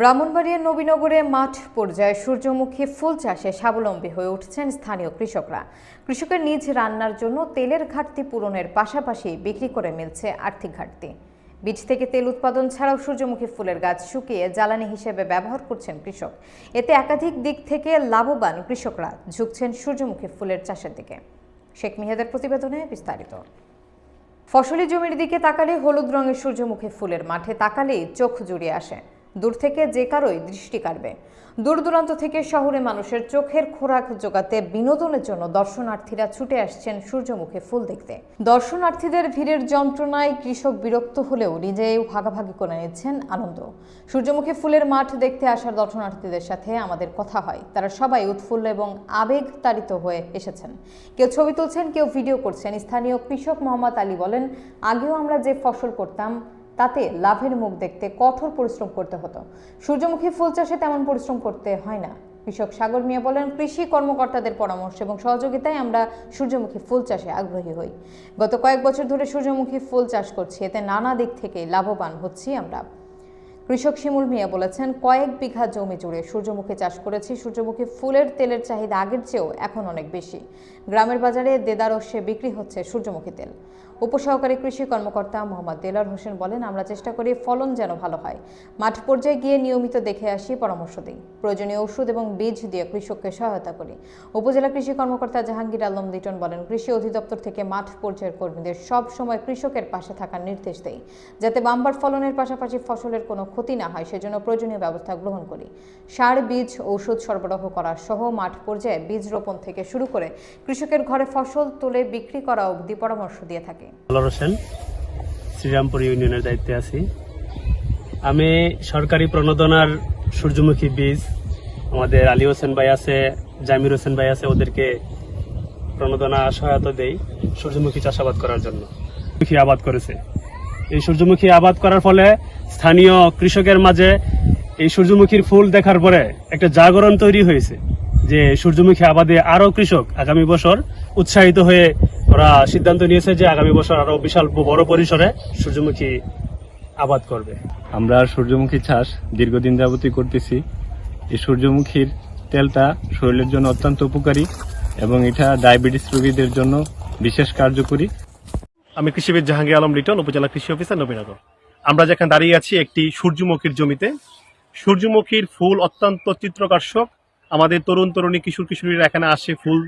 ব্রাহ্মণবাড়িয়ার নবীনগরে মাঠ পর্যায়ে সূর্যমুখী ফুল চাষে স্বাবলম্বী হয়ে উঠছেন স্থানীয় কৃষকরা। কৃষকের নিজ রান্নার জন্য তেলের ঘাটতি পূরণের পাশাপাশি বিক্রি করে মিলছে আর্থিক ঘাটতি। বীজ থেকে তেল উৎপাদন ছাড়াও সূর্যমুখী ফুলের গাছ শুকিয়ে জ্বালানি হিসেবে ব্যবহার করছেন কৃষক। এতে একাধিক দিক থেকে লাভবান কৃষকরা ঝুঁকছেন সূর্যমুখী ফুলের চাষের দিকে। শেখ মিহাদের প্রতিবেদনে বিস্তারিত। ফসলি জমির দিকে তাকালে হলুদ রঙের সূর্যমুখী ফুলের মাঠে তাকালেই চোখ জুড়িয়ে আসে। দূর থেকে যে কারোই দৃষ্টি কাড়বে। দূর দূরান্ত থেকে শহরে মানুষের চোখের খোরাক জোগাতে বিনোদনের জন্য দর্শনার্থীরা ছুটে আসছেন সূর্যমুখী ফুল দেখতে। দর্শনার্থীদের ভিড়ের যন্ত্রণায় কৃষক বিরক্ত হলেও নিজেও ভাগাভাগি করে নিচ্ছেন আনন্দ। সূর্যমুখী ফুলের মাঠ দেখতে আসার দর্শনার্থীদের সাথে আমাদের কথা হয়। তারা সবাই উৎফুল্ল এবং আবেগ তাড়িত হয়ে এসেছেন। কেউ ছবি তুলছেন, কেউ ভিডিও করছেন। স্থানীয় কৃষক মোহাম্মদ আলী বলেন, আগেও আমরা যে ফসল করতাম তাতে লাভের মুখ দেখতে কঠোর পরিশ্রম করতে হতো। সূর্যমুখী ফুল চাষে তেমন পরিশ্রম করতে হয় না। কৃষক সাগর মিয়া বলেন, কৃষি কর্মকর্তাদের পরামর্শ এবং সহযোগিতায় আমরা সূর্যমুখী ফুল চাষে আগ্রহী হই। গত কয়েক বছর ধরে সূর্যমুখী ফুল চাষ করছি, এতে নানা দিক থেকে লাভবান হচ্ছি আমরা। কৃষক শিমুল মিয়া বলেছেন, কয়েক বিঘা জমি জুড়ে সূর্যমুখী চাষ করেছি। সূর্যমুখী ফুলের তেলের চাহিদা আগের চেয়েও এখন অনেক বেশি। গ্রামের বাজারে দেদারস্যে বিক্রি হচ্ছে সূর্যমুখী তেল। উপসহকারী কৃষি কর্মকর্তা মোহাম্মদ দেলার হোসেন বলেন, আমরা চেষ্টা করি ফলন যেন ভালো হয়। মাঠ পর্যায়ে গিয়ে নিয়মিত দেখে আসি, পরামর্শ দিই। প্রয়োজনীয় ওষুধ এবং বীজ দিয়ে কৃষককে সহায়তা করি। উপজেলা কৃষি কর্মকর্তা জাহাঙ্গীর আলম লিটন বলেন, কৃষি অধিদপ্তর থেকে মাঠ পর্যায়ের কর্মীদের সব সময় কৃষকের পাশে থাকার নির্দেশ দেয় যাতে বাম্বার ফলনের পাশাপাশি ফসলের কোনো ক্ষতি না হয়, সেজন্য প্রয়োজনীয় ব্যবস্থা গ্রহণ করি। সার, বীজ, ঔষধ সরবরাহ করা সহ মাঠ পর্যায়ে বীজ রোপণ থেকে শুরু করে কৃষকের ঘরে ফসল তুলে বিক্রি করা অবধি পরামর্শ দিয়ে থাকে। শ্রীরামপুর ইউনিয়নের দায়িত্বে আছি। আমি সরকারি প্রণোদনার সূর্যমুখী বীজ, আমাদের আলী হোসেন ভাই আছে, জামির হোসেন ভাই আছে, ওদেরকে প্রণোদনা, সহায়তা দেই সূর্যমুখী চাষাবাদ করার জন্য। আবাদ করেছে। এই সূর্যমুখী আবাদ করার ফলে স্থানীয় কৃষকের মাঝে এই সূর্যমুখীর ফুল দেখার পরে একটা জাগরণ তৈরি হয়েছে যে সূর্যমুখী আবাদে আরও কৃষক আগামী বছর উৎসাহিত হয়ে ওরা সিদ্ধান্ত নিয়েছে যে আগামী বছর আরও বিশাল বড় পরিসরে সূর্যমুখী আবাদ করবে। আমরা সূর্যমুখী চাষ দীর্ঘদিন যাবতই করতেছি। এই সূর্যমুখীর তেলটা শরীরের জন্য অত্যন্ত উপকারী এবং এটা ডায়াবেটিস রোগীদের জন্য বিশেষ কার্যকরী। আমি কৃষিবিদ জাহাঙ্গীর আলম লিটন, উপজেলা কৃষি অফিসার নবীনগর। আমরা যেখানে দাঁড়িয়ে আছি একটি সূর্যমুখীর জমিতে। সূর্যমুখীর ফুল অত্যন্ত চিত্রকর্ষক। আমাদের তরুণ তরুণী, কিশোর কিশোরীরা এখানে আসে ফুল,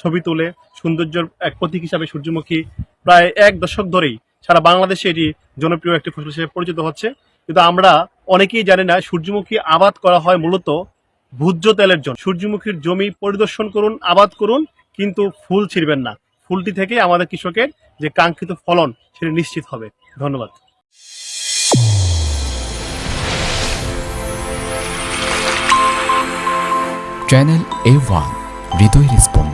ছবি তোলে। সৌন্দর্যের এক প্রতীক হিসাবে সূর্যমুখী প্রায় এক দশক ধরেই সারা বাংলাদেশে এটি জনপ্রিয় একটি ফসল হিসেবে পরিচিত হচ্ছে। কিন্তু আমরা অনেকেই জানি না সূর্যমুখী আবাদ করা হয় মূলত ভোজ্য তেলের জন্য। সূর্যমুখীর জমি পরিদর্শন করুন, আবাদ করুন, কিন্তু ফুল ছিঁড়বেন না। ফুলটি থেকে আমাদের কৃষকের যে কাঙ্ক্ষিত ফলন সেটি নিশ্চিত হবে। ধন্যবাদ। Channel A one Hriday response